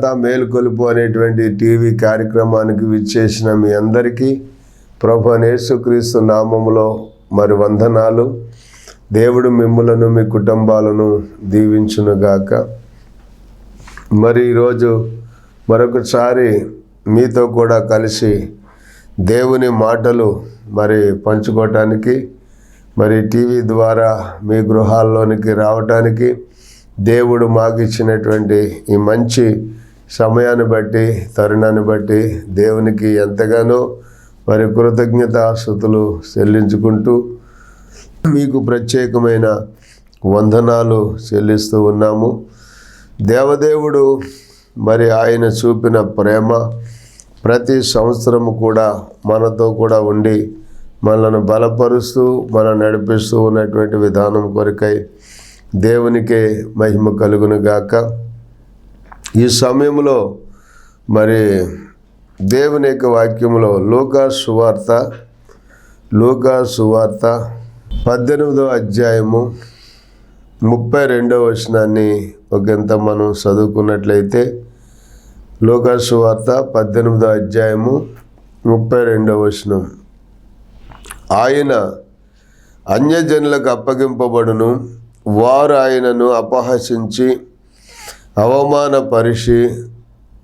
ప్రభునందు మేలుకొలుపు అనేటువంటి టీవీ కార్యక్రమానికి విచ్చేసిన మీ అందరికీ ప్రభు యేసుక్రీస్తు నామములో మరి వందనాలు. దేవుడు మిమ్ములను మీ కుటుంబాలను దీవించునుగాక. మరి ఈరోజు మరొకసారి మీతో కూడా కలిసి దేవుని మాటలు మరి పంచుకోవటానికి మరి టీవీ ద్వారా మీ గృహాల్లోనికి రావటానికి దేవుడు మాకు ఇచ్చినటువంటి ఈ మంచి సమయాన్ని బట్టి తరుణాన్ని బట్టి దేవునికి ఎంతగానో మరి కృతజ్ఞతాస్థుతులు చెల్లించుకుంటూ మీకు ప్రత్యేకమైన వందనాలు చెల్లిస్తూ ఉన్నాము. దేవదేవుడు మరి ఆయన చూపిన ప్రేమ ప్రతి సంవత్సరము కూడా మనతో కూడా ఉండి మనల్ని బలపరుస్తూ మనం నడిపిస్తూ ఉన్నటువంటి విధానం కొరకై దేవునికే మహిమ కలుగును గాక ఈ సమయంలో మరి దేవుని యొక్క వాక్యంలో లోకా సువార్త లోకా సువార్త పద్దెనిమిదో అధ్యాయము ముప్పై రెండవ వచనాన్ని ఒకంత మనం చదువుకున్నట్లయితే లోకా సువార్త పద్దెనిమిదో అధ్యాయము ముప్పై రెండవ వచనం. ఆయన అన్యజనులకు అప్పగింపబడును వారు ఆయనను అపహసించి అవమానపరిచి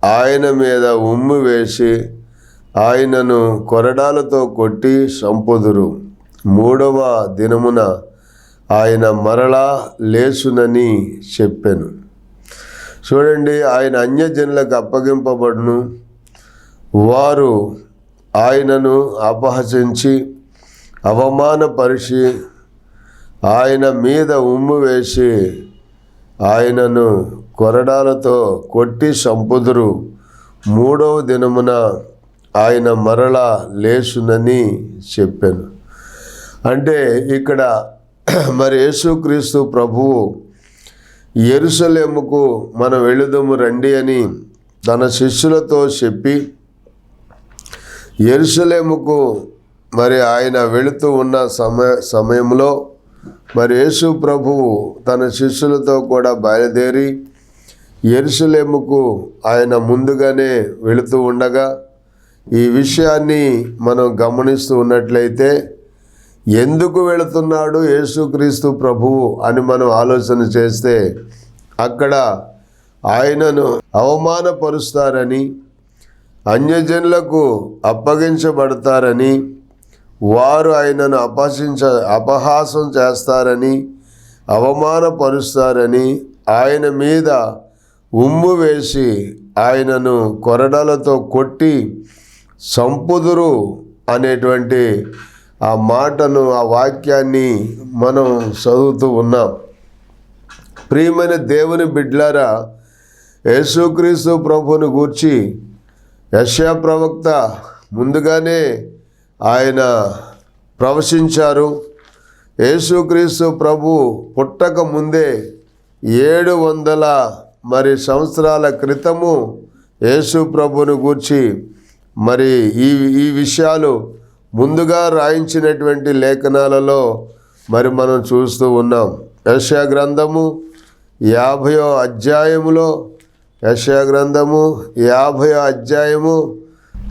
ఆయన మీద ఉమ్ము వేసి ఆయనను కొరడాలతో కొట్టి సంపుదురు మూడవ దినమున ఆయన మరలా లేచునని చెప్పాను. చూడండి ఆయన అన్యజనులకు అప్పగింపబడును. వారు ఆయనను అపహసించి అవమానపరిచి ఆయన మీద ఉమ్ము వేసి ఆయనను కొరడాలతో కొట్టి సంపుదురు. మూడవ దినమున ఆయన మరలా లేచునని చెప్పాను. అంటే ఇక్కడ మరి యేసుక్రీస్తు ప్రభువు ఎరుసలేముకు మనం వెళుదము రండి అని తన శిష్యులతో చెప్పి ఎరుసలేముకు మరి ఆయన వెళుతూ ఉన్న సమయ సమయంలో మరి యేసు ప్రభువు తన శిష్యులతో కూడా బయలుదేరి ఎరుసలేముకు ఆయన ముందుగానే వెళుతూ ఉండగా ఈ విషయాన్ని మనం గమనిస్తూ ఉన్నట్లయితే ఎందుకు వెళుతున్నాడు యేసుక్రీస్తు ప్రభువు అని మనం ఆలోచన చేస్తే అక్కడ ఆయనను అవమానపరుస్తారని అన్యజనులకు అప్పగించబడతారని వారు ఆయనను అపహసించ అపహాసం చేస్తారని అవమానపరుస్తారని ఆయన మీద ఉమ్ము వేసి ఆయనను కొరడాలతో కొట్టి సంపుదురు అనేటువంటి ఆ మాటను ఆ వాక్యాన్ని మనం చదువుతూ ఉన్నాం. ప్రియమైన దేవుని బిడ్లారా యేసుక్రీస్తు ప్రభుని గూర్చి యశా ప్రవక్త ముందుగానే ఆయన ప్రవశించారు. యేసుక్రీస్తు ప్రభు పుట్టక ముందే ఏడు వందల మరి సంవత్సరాల క్రితము యేసు ప్రభుని గూర్చి మరి ఈ ఈ విషయాలు ముందుగా రాయించినటువంటి లేఖనాలలో మరి మనం చూస్తూ ఉన్నాం. యశా గ్రంథము యాభయో అధ్యాయములో యశా గ్రంథము యాభయో అధ్యాయము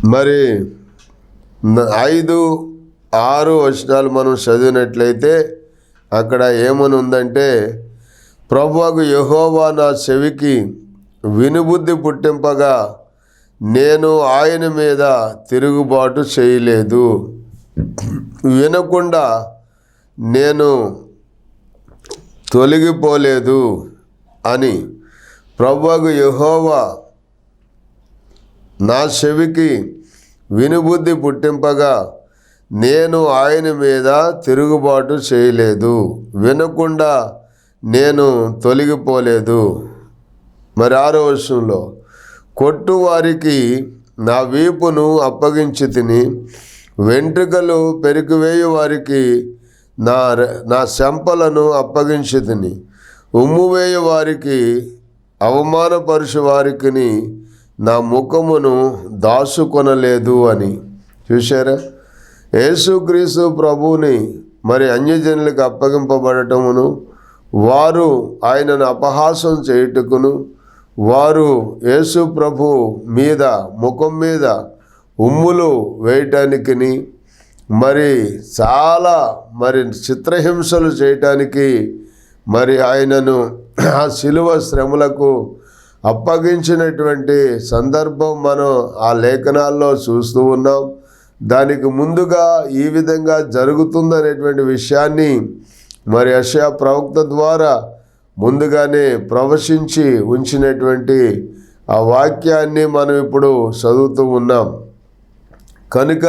మరి ఐదు ఆరు వచనాలు మనం చదివినట్లయితే అక్కడ ఏమని ఉందంటే ప్రభువాకు యహోవా నా చెవికి వినుబుద్ధి పుట్టింపగా నేను ఆయన మీద తిరుగుబాటు చేయలేదు. వినకుండా నేను తొలగిపోలేదు అని ప్రభువాకు యహోవా నా చెవికి వినుబుద్ధి పుట్టింపగా నేను ఆయన మీద తిరుగుబాటు చేయలేదు. వినకుండా నేను తొలగిపోలేదు. మరి ఆరో వర్షంలో కొట్టువారికి నా వీపును అప్పగించి తిని వెంట్రుకలు పెరికివేయు వారికి నా రె- నా శంపలను అప్పగించి తిని ఉమ్మువేయు వారికి అవమానపరుచు వారికి నా ముఖమును దాచుకొనలేదు అని. చూశారా? యేసుక్రీస్తు ప్రభువుని మరి అన్యజనులకు అప్పగింపబడటమును వారు ఆయనను అపహాసం చేయుటకును వారు యేసు ప్రభు మీద ముఖం మీద ఉమ్ములు వేయటానికిని మరి చాలా మరి చిత్రహింసలు చేయటానికి మరి ఆయనను ఆ శిలువ శ్రమలకు అప్పగించినటువంటి సందర్భం మనం ఆ లేఖనాల్లో చూస్తూ ఉన్నాం. దానికి ముందుగా ఈ విధంగా జరుగుతుందనేటువంటి విషయాన్ని మరి అషయా ప్రవక్త ద్వారా ముందుగానే ప్రవశించి ఉంచినటువంటి ఆ వాక్యాన్ని మనం ఇప్పుడు చదువుతూ ఉన్నాం. కనుక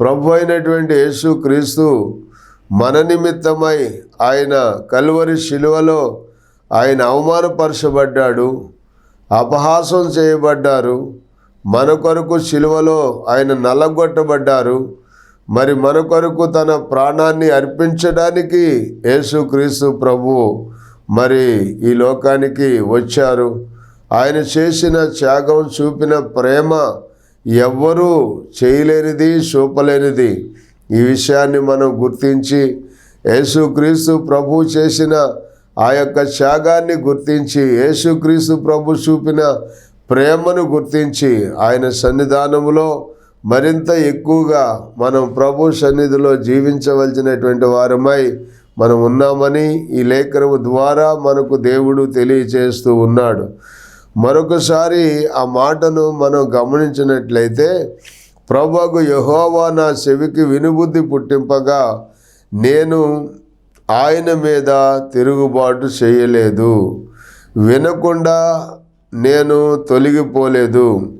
ప్రభు అయినటువంటి యేసు క్రీస్తు మన నిమిత్తమై ఆయన కలువరి శిలువలో ఆయన అవమానపరచబడ్డాడు అపహాసం చేయబడ్డారు మన కొరకు శిలువలో ఆయన నల్లగొట్టబడ్డారు మరి మన కొరకు తన ప్రాణాన్ని అర్పించడానికి యేసుక్రీస్తు ప్రభు మరి ఈ లోకానికి వచ్చారు. ఆయన చేసిన త్యాగం చూపిన ప్రేమ ఎవ్వరూ చేయలేనిది చూపలేనిది. ఈ విషయాన్ని మనం గుర్తించి యేసుక్రీస్తు ప్రభు చేసిన ఆ యొక్క త్యాగాన్ని గుర్తించి యేసుక్రీస్తు ప్రభు చూపిన ప్రేమను గుర్తించి ఆయన సన్నిధానములో మరింత ఎక్కువగా మనం ప్రభు సన్నిధిలో జీవించవలసినటువంటి వారమై మనం ఉన్నామని ఈ లేఖనము ద్వారా మనకు దేవుడు తెలియచేస్తూ ఉన్నాడు. మరొకసారి ఆ మాటను మనం గమనించినట్లయితే ప్రభుకు యహోవా నా చెవికి వినుబుద్ధి పుట్టింపగా నేను ఆయన మీద తిరుగుబాటు చేయలేదు. వినకుండా నేను తొలగిపోలేదు.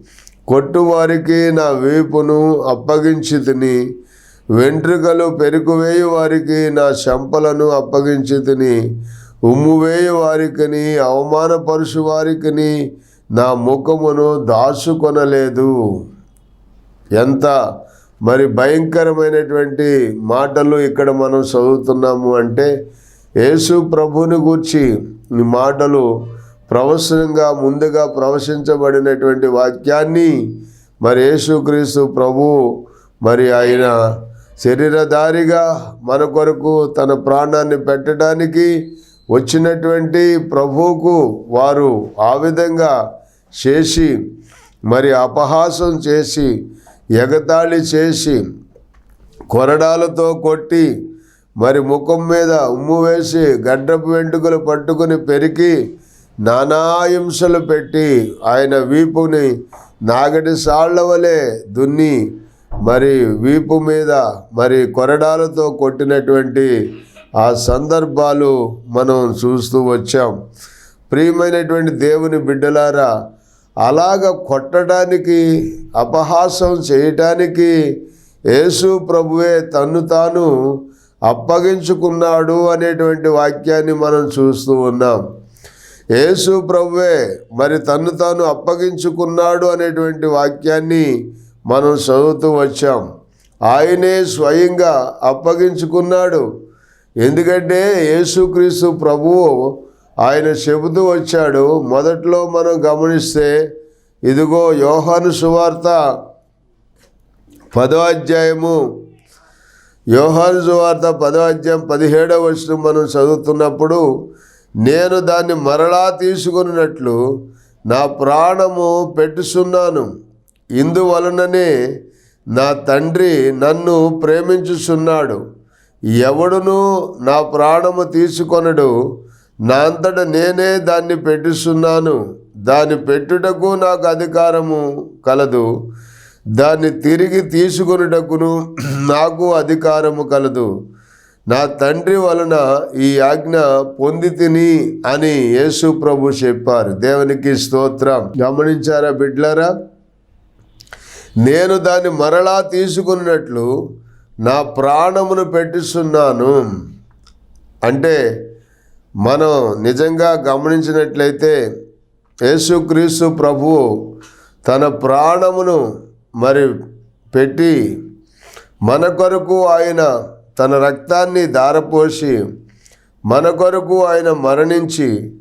కొట్టువారికి నా వీపును అప్పగించి తిని వెంట్రుకలు పెరుకువేయు వారికి నా శంపలను అప్పగించి తిని ఉమ్మువేయు వారికని అవమానపరుచు వారికని నా ముఖమును దాచుకొనలేదు. ఎంత మరి భయంకరమైనటువంటి మాటలు ఇక్కడ మనం చదువుతున్నాము అంటే యేసు ప్రభుని గూర్చి ఈ మాటలు ప్రవచనంగా ముందుగా ప్రవశించబడినటువంటి వాక్యాన్ని మరి యేసుక్రీస్తు ప్రభు మరి ఆయన శరీరధారిగా మన కొరకు తన ప్రాణాన్ని పెట్టడానికి వచ్చినటువంటి ప్రభువుకు వారు ఆ విధంగా చేసి మరి అపహాసం చేసి ఎగతాళి చేసి కొరడాలతో కొట్టి మరి ముఖం మీద ఉమ్ము వేసి గడ్డపు వెంట్రుకలు పట్టుకుని పెరికి నానాహింసలు పెట్టి ఆయన వీపుని నాగటి సాళ్ళ వలె దున్ని మరి వీపు మీద మరి కొరడాలతో కొట్టినటువంటి ఆ సందర్భాలు మనం చూస్తూ వచ్చాం. ప్రియమైనటువంటి దేవుని బిడ్డలారా అలాగ కొట్టడానికి అపహాసం చేయటానికి యేసు ప్రభువే తన్ను తాను అప్పగించుకున్నాడు అనేటువంటి వాక్యాన్ని మనం చూస్తూ ఉన్నాం. యేసు ప్రభువే మరి తను తాను అప్పగించుకున్నాడు అనేటువంటి వాక్యాన్ని మనం చదువుతూ వచ్చాం. ఆయనే స్వయంగా అప్పగించుకున్నాడు. ఎందుకంటే యేసుక్రీస్తు ప్రభువు ఆయన చెబుతూ వచ్చాడు. మొదట్లో మనం గమనిస్తే ఇదిగో యోహాను సువార్త పదో అధ్యాయము యోహాను సువార్త పదో అధ్యాయం పదిహేడవ వచ్చిన మనం చదువుతున్నప్పుడు నేను దాన్ని మరలా తీసుకున్నట్లు నా ప్రాణము పెట్టుచున్నాను. ఇందువలననే నా తండ్రి నన్ను ప్రేమించుచున్నాడు. ఎవడును నా ప్రాణము తీసుకొనడు. నా అంతట నేనే దాన్ని పెట్టుచున్నాను. దాన్ని పెట్టుటకు నాకు అధికారము కలదు. దాన్ని తిరిగి తీసుకొనుటకును నాకు అధికారము కలదు. నా తండ్రి వలన ఈ ఆజ్ఞ పొంది తిని అని యేసు ప్రభు చెప్పారు. దేవునికి స్తోత్రం. గమనించారా బిడ్లరా? నేను దాన్ని మరలా తీసుకున్నట్లు నా ప్రాణమును పెట్టిస్తున్నాను. అంటే మనం నిజంగా గమనించినట్లయితే యేసుక్రీస్తు ప్రభు తన ప్రాణమును మరి పెట్టి మన కొరకు ఆయన తన రక్తాన్ని దారపోసి మన కొరకు ఆయన మరణించి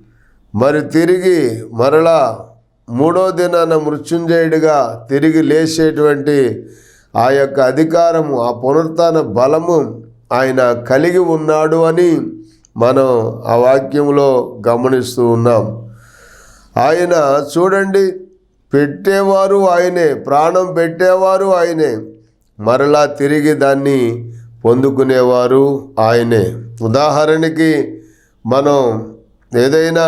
మరి తిరిగి మరలా మూడో దినాన మృత్యుంజయుడిగా తిరిగి లేచేటువంటి ఆ యొక్క అధికారము ఆ పునరుత్న బలము ఆయన కలిగి ఉన్నాడు అని మనం ఆ వాక్యంలో గమనిస్తూ ఉన్నాం. ఆయన చూడండి పెట్టేవారు ఆయనే ప్రాణం పెట్టేవారు ఆయనే. మరలా తిరిగి దాన్ని పొందుకునేవారు ఆయనే. ఉదాహరణకి మనం ఏదైనా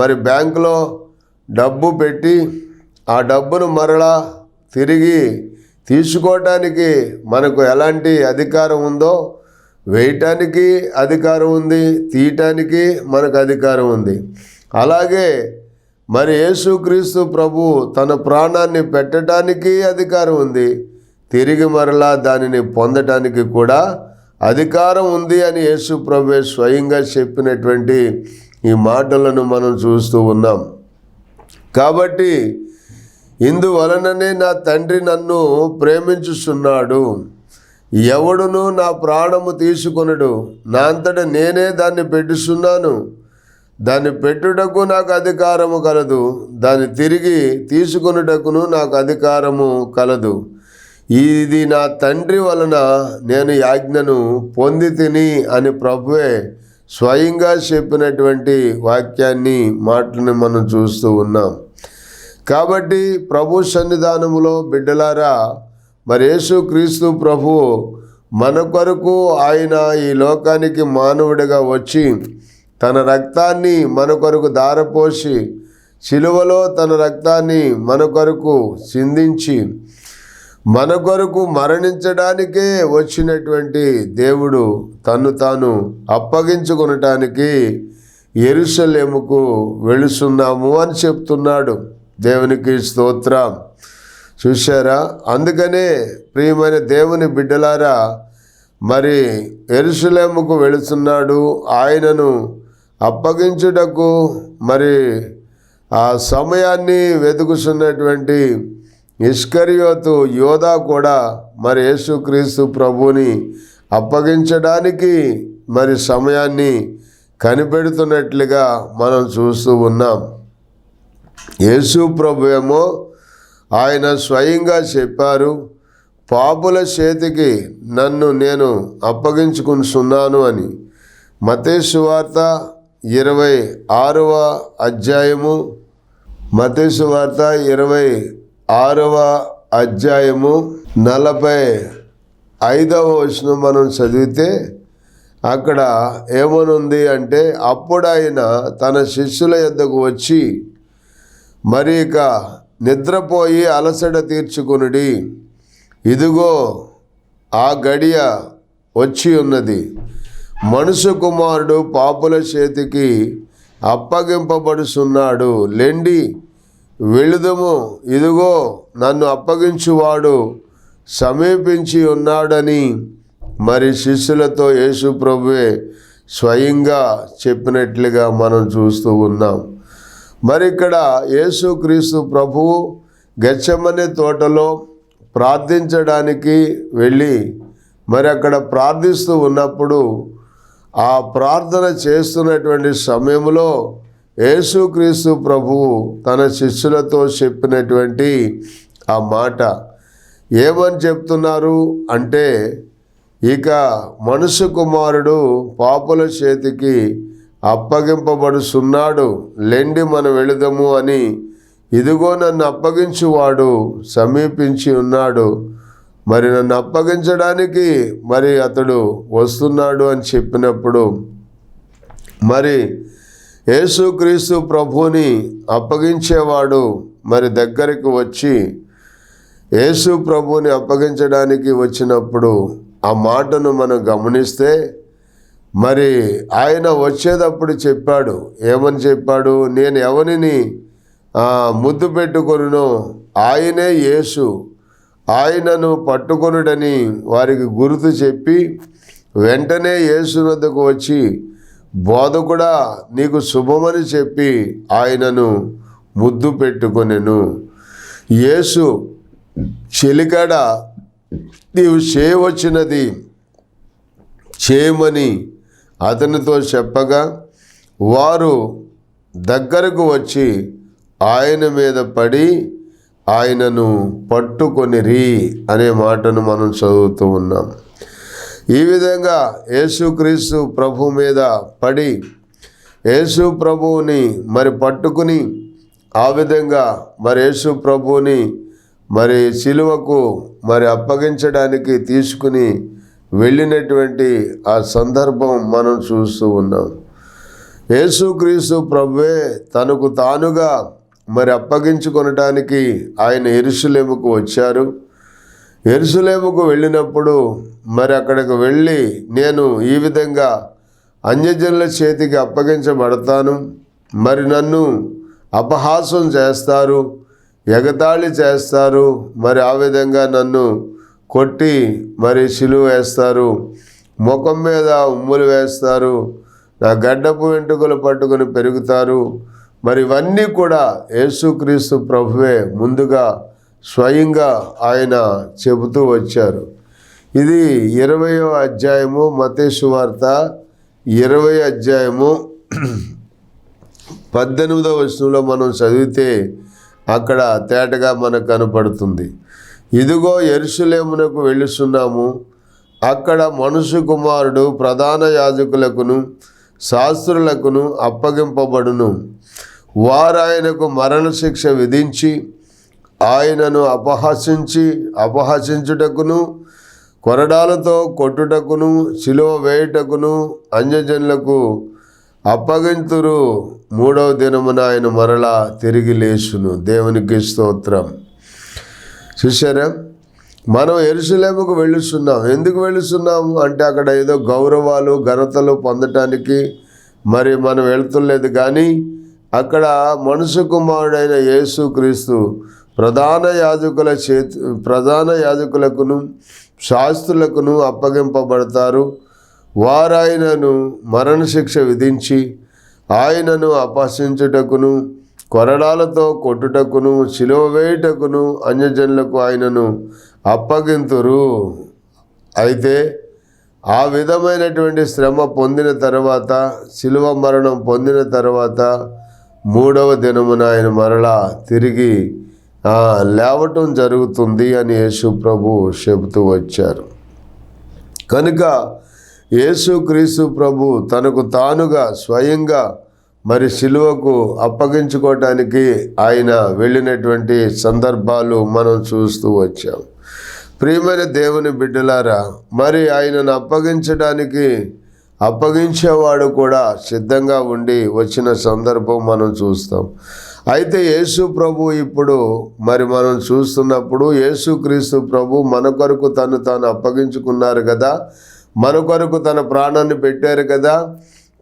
మరి బ్యాంకులో డబ్బు పెట్టి ఆ డబ్బును మరలా తిరిగి తీసుకోవటానికి మనకు ఎలాంటి అధికారం ఉందో వేయటానికి అధికారం ఉంది తీయటానికి మనకు అధికారం ఉంది. అలాగే మరి యేసుక్రీస్తు ప్రభు తన ప్రాణాన్ని పెట్టడానికి అధికారం ఉంది. తిరిగి మరలా దానిని పొందటానికి కూడా అధికారం ఉంది అని యేసు ప్రభు స్వయంగా చెప్పినటువంటి ఈ మాటలను మనం చూస్తూ ఉన్నాం. కాబట్టి ఇందువలననే నా తండ్రి నన్ను ప్రేమించుచున్నాడు. ఎవడును నా ప్రాణము తీసుకొనడు. నా అంతట నేనే దాన్ని పెట్టుచున్నాను. దాన్ని పెట్టుటకు నాకు అధికారము కలదు. దాన్ని తిరిగి తీసుకొనుటకును నాకు అధికారము కలదు. ఇది నా తండ్రి వలన నేను యాజ్ఞను పొంది తిని అని ప్రభువే స్వయంగా చెప్పినటువంటి వాక్యాన్ని మాటలను మనం చూస్తూ ఉన్నాం. కాబట్టి ప్రభు సన్నిధానములో బిడ్డలారా మరి యేసుక్రీస్తు ప్రభు మన కొరకు ఆయన ఈ లోకానికి మానవుడిగా వచ్చి తన రక్తాన్ని మన కొరకు దారపోసి శిలువలో తన రక్తాన్ని మన కొరకు చిందించి మన కొరకు మరణించడానికే వచ్చినటువంటి దేవుడు తను తాను అప్పగించుకొనటానికి ఎరుసలేముకు వెళుతున్నాము అని చెప్తున్నాడు. దేవునికి స్తోత్రం. చూశారా? అందుకనే ప్రియమైన దేవుని బిడ్డలారా మరి ఎరుసలేముకు వెళుతున్నాడు. ఆయనను అప్పగించుటకు మరి ఆ సమయాన్ని వెతుకుతున్నటువంటి ఇష్కరియోతు యోధా కూడా మరి యేసుక్రీస్తు ప్రభుని అప్పగించడానికి మరి సమయాన్ని కనిపెడుతున్నట్లుగా మనం చూస్తూ ఉన్నాం. యేసు ప్రభు ఏమో ఆయన స్వయంగా చెప్పారు పాపుల చేతికి నన్ను నేను అప్పగించుకుంటున్నాను అని. మతేసు వార్త ఇరవై ఆరవ అధ్యాయము మతేసు వార్త ఇరవై ఆరవ అధ్యాయము నలభై ఐదవ వచనం మనం చదివితే అక్కడ ఏమనుంది అంటే అప్పుడు ఆయన తన శిష్యుల యొద్దకు వచ్చి మరి ఇక నిద్రపోయి అలసట తీర్చుకునుడి. ఇదిగో ఆ గడియ వచ్చి ఉన్నది. మనుషు కుమారుడు పాపుల చేతికి అప్పగింపబడుచున్నాడు. లెండి వెళుదము. ఇదిగో నన్ను అప్పగించువాడు సమీపించి ఉన్నాడని మరి శిష్యులతో యేసు ప్రభువే స్వయంగా చెప్పినట్లుగా మనం చూస్తూ ఉన్నాం. మరి ఇక్కడ యేసుక్రీస్తు ప్రభువు గచ్చమనే తోటలో ప్రార్థించడానికి వెళ్ళి మరి అక్కడ ప్రార్థిస్తూ ఉన్నప్పుడు ఆ ప్రార్థన చేస్తున్నటువంటి సమయంలో యేసుక్రీస్తు ప్రభు తన శిష్యులతో చెప్పినటువంటి ఆ మాట. ఏమని చెప్తున్నారు అంటే ఇక మనుషు కుమారుడు పాపుల చేతికి అప్పగింపబడుచున్నాడు లెండి మనం వెళుదము అని. ఇదిగో నన్ను అప్పగించువాడు సమీపించి ఉన్నాడు. మరి నన్ను అప్పగించడానికి మరి అతడు వస్తున్నాడు అని చెప్పినప్పుడు మరి యేసుక్రీస్తు ప్రభుని అప్పగించేవాడు మరి దగ్గరికి వచ్చి యేసు ప్రభుని అప్పగించడానికి వచ్చినప్పుడు ఆ మాటను మనం గమనిస్తే మరి ఆయన వచ్చేటప్పుడు చెప్పాడు ఏమని చెప్పాడు? నేను ఎవరిని ముద్దు పెట్టుకొనునో? ఆయనే యేసు. ఆయనను పట్టుకొనుడని వారికి గుర్తు చెప్పి వెంటనే యేసు వద్దకు వచ్చి బోధ కూడా నీకు శుభమని చెప్పి ఆయనను ముద్దు పెట్టుకొనెను. యేసు చెలికాడ నీవు చేయవచ్చినది చేయమని అతనితో చెప్పగా వారు దగ్గరకు వచ్చి ఆయన మీద పడి ఆయనను పట్టుకొనిరి అనే మాటను మనం చదువుతూ ఉన్నాం. ఈ విధంగా యేసుక్రీస్తు ప్రభు మీద పడి యేసు ప్రభువుని మరి పట్టుకుని ఆ విధంగా మరి యేసు ప్రభువుని మరి శిలువకు మరి అప్పగించడానికి తీసుకుని వెళ్ళినటువంటి ఆ సందర్భం మనం చూస్తూ ఉన్నాం. యేసుక్రీస్తు ప్రభువే తనకు తానుగా మరి అప్పగించుకొనటానికి ఆయన ఎరుసలేముకు వచ్చారు. ఎరుసలేముకు వెళ్ళినప్పుడు మరి అక్కడికి వెళ్ళి నేను ఈ విధంగా అన్యజనుల చేతికి అప్పగించబడతాను. మరి నన్ను అపహాసం చేస్తారు ఎగతాళి చేస్తారు మరి ఆ విధంగా నన్ను కొట్టి మరి సిలువ వేస్తారు ముఖం మీద ఉమ్ములు వేస్తారు నా గడ్డపు వెంట్రుకలు పట్టుకుని పెరుగుతారు. మరి ఇవన్నీ కూడా యేసుక్రీస్తు ప్రభువే ముందుగా స్వయంగా ఆయన చెబుతూ వచ్చారు. ఇది ఇరవయో అధ్యాయము మతేసు వార్త ఇరవై అధ్యాయము పద్దెనిమిదవ వచనంలో మనం చదివితే అక్కడ తేటగా మనకు కనపడుతుంది. ఇదిగో ఎరుసలేమునకు వెళ్ళుచున్నాము. అక్కడ మనుషు కుమారుడు ప్రధాన యాజకులకును శాస్త్రులకును అప్పగింపబడును. వారు ఆయనకు మరణశిక్ష విధించి ఆయనను అపహసించి అపహసించుటకును కొరడాలతో కొట్టుటకును శిలువ వేయుటకును అన్యజనులకు అప్పగింతురు. మూడవ దినమున ఆయన మరలా తిరిగి లేచును. దేవునికి స్తోత్రం. చూశారా మనం ఎరుసలేముకు వెళ్ళుస్తున్నాం ఎందుకు వెళ్ళుస్తున్నాము అంటే అక్కడ ఏదో గౌరవాలు ఘనతలు పొందటానికి మరి మనం వెళ్తులేదు. కానీ అక్కడ మనుషు కుమారుడైన యేసు క్రీస్తు ప్రధాన యాజకుల చేతి ప్రధాన యాజకులకును శాస్త్రులకును అప్పగింపబడతారు. వారాయనను మరణశిక్ష విధించి ఆయనను అపహసించుటకును కొరడాలతో కొట్టుటకును శిలువ వేయుటకును అన్యజనులకు ఆయనను అప్పగింతురు. అయితే ఆ విధమైనటువంటి శ్రమ పొందిన తర్వాత శిలువ మరణం పొందిన తర్వాత మూడవ దినమున ఆయన మరలా తిరిగి లేవటం జరుగుతుంది అని యేసు ప్రభు చెబుతూ వచ్చారు. కనుక యేసుక్రీస్తు ప్రభు తనకు తానుగా స్వయంగా మరి శిలువకు అప్పగించుకోవటానికి ఆయన వెళ్ళినటువంటి సందర్భాలు మనం చూస్తూ వచ్చాం. ప్రియమైన దేవుని బిడ్డలారా మరి ఆయనను అప్పగించడానికి అప్పగించేవాడు కూడా సిద్ధంగా ఉండి వచ్చిన సందర్భం మనం చూస్తాం. అయితే యేసు ప్రభు ఇప్పుడు మరి మనం చూస్తున్నప్పుడు యేసుక్రీస్తు ప్రభు మన కొరకు తను తాను అప్పగించుకున్నారు కదా. మన కొరకు తన ప్రాణాన్ని పెట్టారు కదా.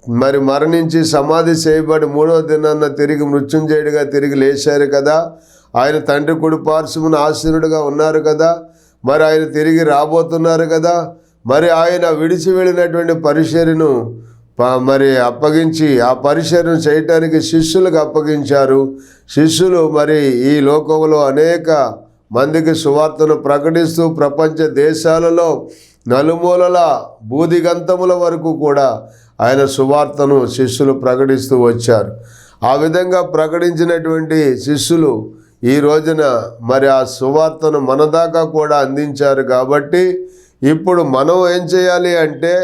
మరి మరణించి సమాధి చేయబడి మూడో దినాన్న తిరిగి మృత్యుంజయుడిగా తిరిగి లేచారు కదా. ఆయన తండ్రి కుడి పార్శ్వమున ఆశీనుడిగా ఉన్నారు కదా. మరి ఆయన తిరిగి రాబోతున్నారు కదా. మరి ఆయన విడిచి వెళ్ళినటువంటి పరిశీలిను మరి అప్పగించి ఆ పరిచయం చేయటానికి శిష్యులకు అప్పగించారు. శిష్యులు మరి ఈ లోకంలో అనేక మందికి సువార్తను ప్రకటిస్తూ ప్రపంచ దేశాలలో నలుమూలల బూదిగంతముల వరకు కూడా ఆయన సువార్తను శిష్యులు ప్రకటిస్తూ వచ్చారు. ఆ విధంగా ప్రకటించినటువంటి శిష్యులు ఈ రోజున మరి ఆ సువార్తను మన దాకా కూడా అందించారు కాబట్టి ఇప్పుడు మనం ఏం చేయాలి అంటే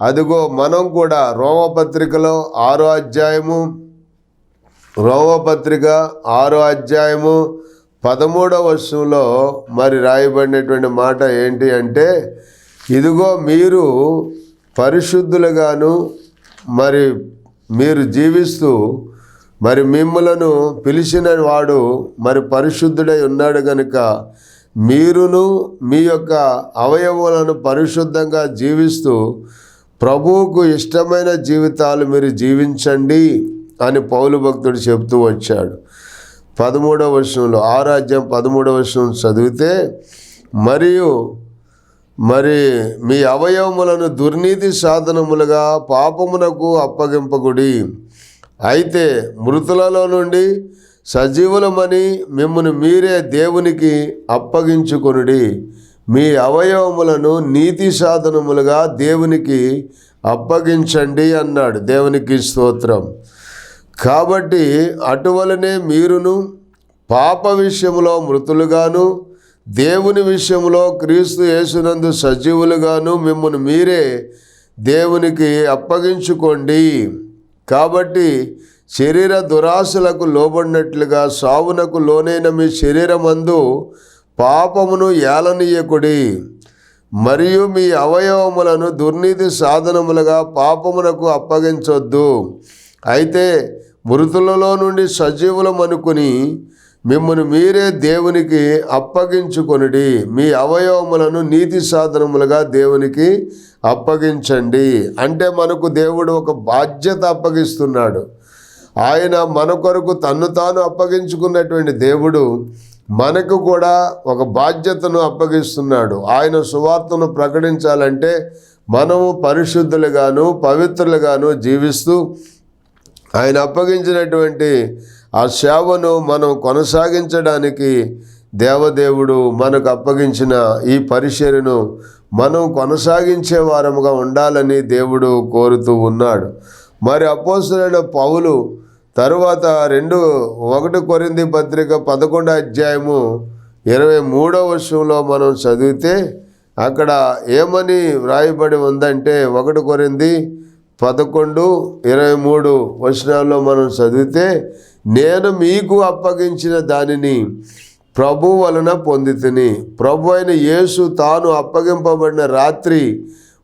అదిగో మనం కూడా రోమపత్రికలో ఆరో అధ్యాయము రోమపత్రిక ఆరో అధ్యాయము పదమూడవ వర్షంలో మరి రాయబడినటువంటి మాట ఏంటి అంటే ఇదిగో మీరు పరిశుద్ధులుగాను మరి మీరు జీవిస్తూ మరి మిమ్మలను పిలిచిన వాడు మరి పరిశుద్ధుడై ఉన్నాడు కనుక మీరును మీ యొక్క అవయవాలను పరిశుద్ధంగా జీవిస్తూ ప్రభువుకు ఇష్టమైన జీవితాలు మీరు జీవించండి అని పౌలు భక్తుడు చెప్తూ వచ్చాడు. పదమూడవ వర్షంలో ఆరాధ్యం పదమూడవ వర్షం చదివితే మరియు మరి మీ అవయవములను దుర్నీతి సాధనములుగా పాపమునకు అప్పగింపకుడి. అయితే మృతులలో నుండి సజీవులమని మిమ్మల్ని మీరే దేవునికి అప్పగించుకొనుడి. మీ అవయవములను నీతి సాధనములుగా దేవునికి అప్పగించండి అన్నాడు. దేవునికి స్తోత్రం. కాబట్టి అటువలనే మీరును పాప విషయంలో మృతులుగాను దేవుని విషయంలో క్రీస్తు యేసునందు సజీవులుగాను మిమ్మల్ని మీరే దేవునికి అప్పగించుకోండి. కాబట్టి శరీర దురాశలకు లోబడినట్లుగా సావునకు లోనైన మీ శరీరమందు పాపమును ఏలనీయకుడి. మరియు మీ అవయవములను దుర్నీతి సాధనములుగా పాపమునకు అప్పగించొద్దు. అయితే మృతులలో నుండి సజీవులమనుకుని మిమ్మల్ని మీరే దేవునికి అప్పగించుకొనిడి. మీ అవయవములను నీతి సాధనములుగా దేవునికి అప్పగించండి. అంటే మనకు దేవుడు ఒక బాధ్యత అప్పగిస్తున్నాడు. ఆయన మన కొరకు తన్ను తాను అప్పగించుకున్నటువంటి దేవుడు మనకు కూడా ఒక బాధ్యతను అప్పగిస్తున్నాడు. ఆయన సువార్తను ప్రకటించాలంటే మనము పరిశుద్ధులుగాను పవిత్రులుగాను జీవిస్తూ ఆయన అప్పగించినటువంటి ఆ సేవను మనం కొనసాగించడానికి దేవదేవుడు మనకు అప్పగించిన ఈ పరిచర్యను మనం కొనసాగించే వారముగా ఉండాలని దేవుడు కోరుతూ ఉన్నాడు. మరి అపోసరైన పౌలు తరువాత రెండు ఒకటి కొరింది పత్రిక పదకొండో అధ్యాయము ఇరవై మూడో వర్షంలో మనం చదివితే అక్కడ ఏమని వ్రాయబడి ఉందంటే ఒకటి కొరింది పదకొండు ఇరవై మూడు వచనాల్లో మనం చదివితే నేను మీకు అప్పగించిన దానిని ప్రభు వలన పొందితిని. ప్రభు అయిన యేసు తాను అప్పగింపబడిన రాత్రి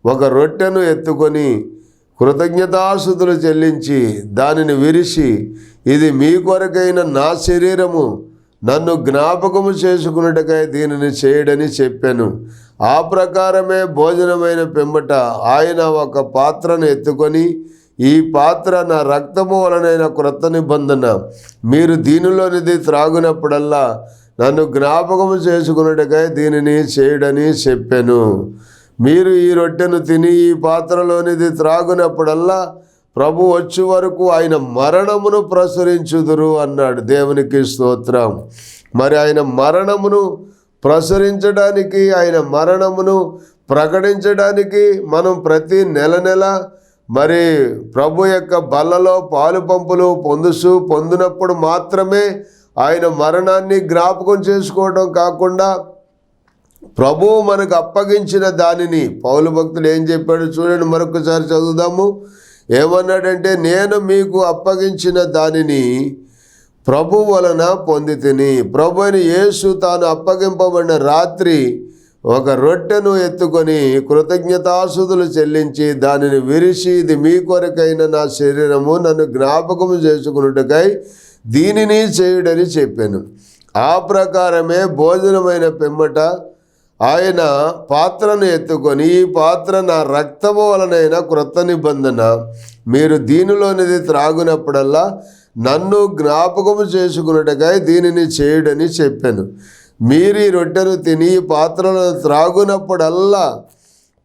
ఒక రొట్టెను ఎత్తుకొని కృతజ్ఞతాసుతులు చెల్లించి దానిని విరిసి ఇది మీ కొరకైన నా శరీరము నన్ను జ్ఞాపకము చేసుకున్నట్టుకై దీనిని చేయడని చెప్పాను. ఆ ప్రకారమే భోజనమైన పెంబట ఆయన ఒక పాత్రను ఎత్తుకొని ఈ పాత్ర నా రక్తము వలనైన క్రొత్త నిబంధన. మీరు దీనిలోనిది త్రాగునప్పుడల్లా నన్ను జ్ఞాపకము చేసుకున్నట్టుకై దీనిని చేయడని చెప్పాను. మీరు ఈ రొట్టెను తిని ఈ పాత్రలోనిది త్రాగునప్పుడల్లా ప్రభు వచ్చే వరకు ఆయన మరణమును ప్రసరించుదురు అన్నాడు దేవునికి స్తోత్రం. మరి ఆయన మరణమును ప్రసరించడానికి ఆయన మరణమును ప్రకటించడానికి మనం ప్రతి నెల నెల మరి ప్రభు యొక్క బల్లలో పాలు పంపులు పొందుసు పొందినప్పుడు మాత్రమే ఆయన మరణాన్ని జ్ఞాపకం చేసుకోవడం కాకుండా ప్రభువు మనకు అప్పగించిన దానిని పౌలు భక్తులు ఏం చెప్పాడు చూడండి మరొకసారి చదువుదాము. ఏమన్నాడంటే నేను మీకు అప్పగించిన దానిని ప్రభు వలన పొంది తిని ప్రభు అని యేసు తాను అప్పగింపబడిన రాత్రి ఒక రొట్టెను ఎత్తుకొని కృతజ్ఞతాసులు చెల్లించి దానిని విరిసి ఇది మీ కొరకైన నా శరీరము నన్ను జ్ఞాపకము చేసుకున్నట్టుకై దీనిని చేయుడని చెప్పాను. ఆ ప్రకారమే భోజనమైన పిమ్మట ఆయన పాత్రను ఎత్తుకొని ఈ పాత్ర నా రక్తము వలనైన క్రొత్త నిబంధన. మీరు దీనిలోనిది త్రాగునప్పుడల్లా నన్ను జ్ఞాపకము చేసుకున్నట్టుగా దీనిని చేయుడని చెప్పాను. మీరు ఈ రొట్టెను తిని ఈ పాత్రలను త్రాగునప్పుడల్లా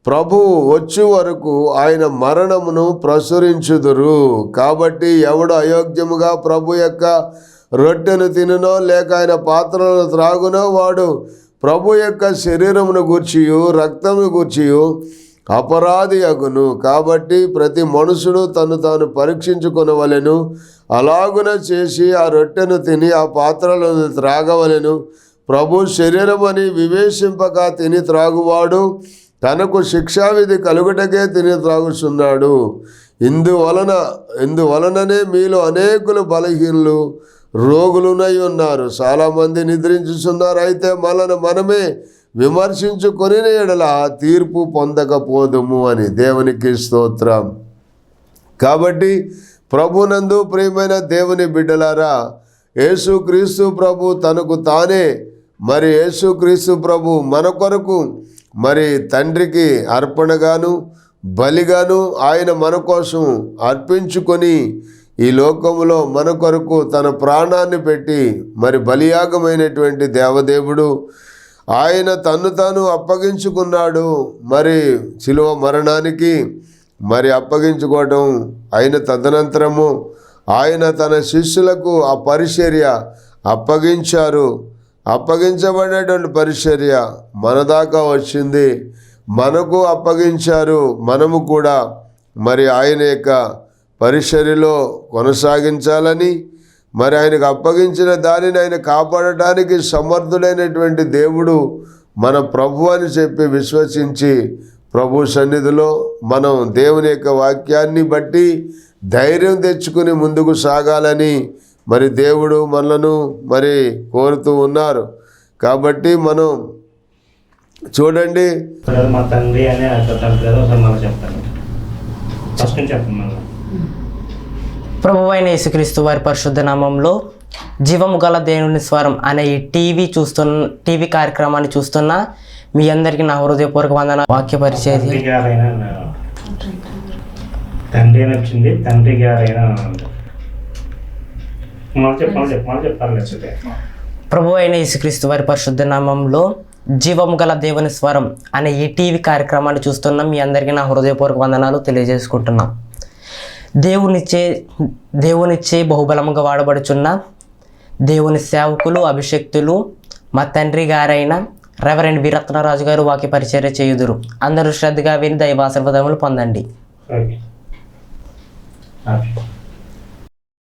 ప్రభు వచ్చే వరకు ఆయన మరణమును ప్రచురించుదురు. కాబట్టి ఎవడు అయోగ్యముగా ప్రభు యొక్క రొట్టెను తినునో లేక ఆయన పాత్రలను త్రాగునో వాడు ప్రభు యొక్క శరీరమును గూర్చియు రక్తమును గూర్చియు అపరాధి అగును. కాబట్టి ప్రతి మనుషుడు తను తాను పరీక్షించుకొనవలెను. అలాగున చేసి ఆ రొట్టెను తిని ఆ పాత్రలను త్రాగవలెను. ప్రభు శరీరమని వివేశింపక తిని త్రాగువాడు. తనకు శిక్షావిధి కలుగుటకే తిని త్రాగుచున్నాడు. ఇందువలన ఇందువలననే మీలో అనేకులు బలహీనులు. రోగులునై ఉన్నారు. చాలామంది నిద్రించుచున్నారు. అయితే మనను మనమే విమర్శించుకొని ఎడల తీర్పు పొందకపోదుము అని దేవునికి స్తోత్రం. కాబట్టి ప్రభునందు ప్రియమైన దేవుని బిడ్డలారా యేసుక్రీస్తు ప్రభు తనకు తానే మరి యేసుక్రీస్తు ప్రభు మన కొరకు మరి తండ్రికి అర్పణగాను బలిగాను ఆయన మన కోసం అర్పించుకొని ఈ లోకములో మన కొరకు తన ప్రాణాన్ని పెట్టి మరి బలియాగమైనటువంటి దేవదేవుడు ఆయన తన్ను తాను అప్పగించుకున్నాడు. మరి శిలువ మరణానికి మరి అప్పగించుకోవటం ఆయన తదనంతరము ఆయన తన శిష్యులకు ఆ పరిచర్య అప్పగించారు. అప్పగించబడినటువంటి పరిచర్య మన దాకా వచ్చింది. మనకు అప్పగించారు. మనము కూడా మరి ఆయన యొక్క పరిచర్యలో కొనసాగించాలని మరి ఆయనకు అప్పగించిన దానిని ఆయన కాపాడటానికి సమర్థుడైనటువంటి దేవుడు మన ప్రభు అని చెప్పి విశ్వసించి ప్రభు సన్నిధిలో మనం దేవుని యొక్క వాక్యాన్ని బట్టి ధైర్యం తెచ్చుకుని ముందుకు సాగాలని మరి దేవుడు మనలను మరి కోరుతూ ఉన్నారు. కాబట్టి మనం చూడండి. మా తండ్రి అనే చెప్తాను. ఫస్ట్ చెప్పండి మళ్ళీ ప్రభు అయిన యేసుక్రీస్తు వారి పరిశుద్ధ నామంలో జీవము గల దేవుని స్వరం అనే ఈ టీవీ చూస్తున్న టీవీ కార్యక్రమాన్ని చూస్తున్న మీ అందరికీ నా హృదయపూర్వక వందన వాక్య పరిచయం తండ్రి గారైనా తండ్రి గారైనా ప్రభు అయిన యేసుక్రీస్తు వారి పరిశుద్ధ నామంలో జీవము గల దేవుని స్వరం అనే ఈ టీవీ కార్యక్రమాన్ని చూస్తున్న మీ అందరికీ నా హృదయపూర్వక వందనాలు తెలియజేసుకుంటున్నాం. దేవునిచ్చే దేవునిచ్చే బహుబలముగా వాడబడుచున్న దేవుని సేవకులు అభిషక్తులు మా తండ్రి గారైన రెవరెండ్ వీరత్నరాజు గారు వాక్య పరిచర్య చేయుదురు. అందరూ శ్రద్ధగా విని దైవాశీర్వాదములు పొందండి.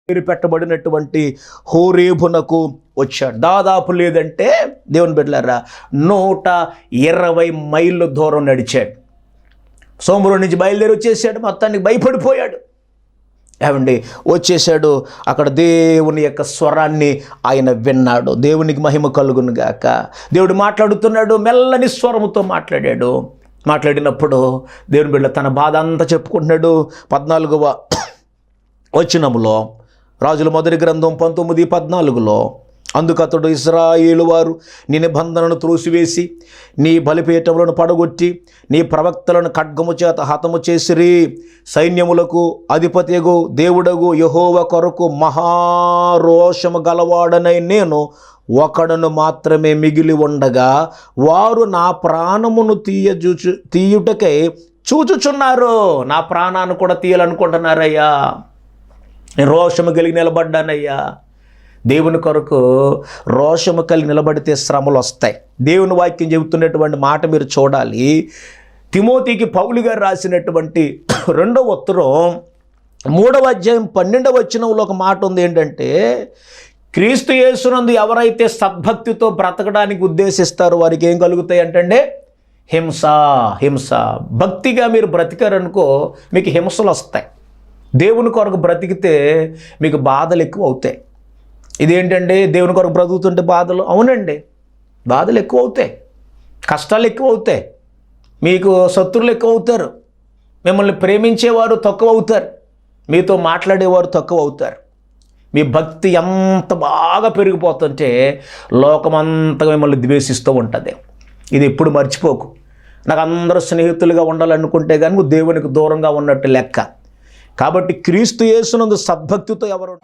పేరు పెట్టబడినటువంటి హోరేబునకు వచ్చాడు. దాదాపు లేదంటే దేవుని బిడ్డలారా నూట ఇరవై మైళ్ళ దూరం నడిచాడు. సోమరు నుంచి బయలుదేరి వచ్చేసాడు. మొత్తానికి భయపడిపోయాడు. ఏమండి? వచ్చేసాడు అక్కడ దేవుని యొక్క స్వరాన్ని ఆయన విన్నాడు. దేవునికి మహిమ కలుగును గాక. దేవుడు మాట్లాడుతున్నాడు. మెల్లని స్వరముతో మాట్లాడాడు. మాట్లాడినప్పుడు దేవుని బిడ్డ తన బాధ అంతా చెప్పుకుంటున్నాడు. పద్నాలుగవ వచనములో రాజుల మొదటి గ్రంథం పంతొమ్మిది పద్నాలుగులో అందుకు అతడు ఇస్రాయేలు వారు నీ నిబంధనను త్రోసివేసి నీ బలిపీఠములను పడగొట్టి నీ ప్రవక్తలను ఖడ్గము చేత హతము చేసిరి. సైన్యములకు అధిపతిగు దేవుడగు యహోవ కొరకు మహారోషము గలవాడనై నేను ఒకడను మాత్రమే మిగిలి ఉండగా వారు నా ప్రాణమును తీయజూచు తీయుటకై చూచుచున్నారు. నా ప్రాణాన్ని కూడా తీయాలనుకుంటున్నారయ్యా. నేను రోషము కలిగి నిలబడ్డానయ్యా. దేవుని కొరకు రోషము కలిగి నిలబడితే శ్రమలు వస్తాయి. దేవుని వాక్యం చెబుతున్నటువంటి మాట మీరు చూడాలి. తిమోతికి పౌలు గారు రాసినటువంటి రెండవ ఉత్తరం మూడవ అధ్యాయం పన్నెండవ వచ్చినంలో ఒక మాట ఉంది ఏంటంటే క్రీస్తు యేసునందు ఎవరైతే సద్భక్తితో బ్రతకడానికి ఉద్దేశిస్తారో వారికి ఏం కలుగుతాయి అంటే హింస హింస. భక్తిగా మీరు బ్రతికారనుకో మీకు హింసలు వస్తాయి. దేవుని కొరకు బ్రతికితే మీకు బాధలు ఎక్కువ అవుతాయి ఇదేంటంటే దేవుని కొరకు బ్రతుకుతుంటే బాధలు? అవునండి. బాధలు ఎక్కువ అవుతాయి. కష్టాలు ఎక్కువ అవుతాయి. మీకు శత్రువులు ఎక్కువ అవుతారు. మిమ్మల్ని ప్రేమించేవారు తక్కువ అవుతారు. మీతో మాట్లాడేవారు తక్కువ అవుతారు. మీ భక్తి ఎంత బాగా పెరిగిపోతుంటే లోకమంతా మిమ్మల్ని ద్వేషిస్తూ ఉంటుంది. ఇది ఎప్పుడు మర్చిపోకు. నాకు అందరూ స్నేహితులుగా ఉండాలనుకుంటే కానీ నువ్వు దేవునికి దూరంగా ఉన్నట్టు లెక్క. కాబట్టి క్రీస్తు యేసునందు సద్భక్తితో ఎవరు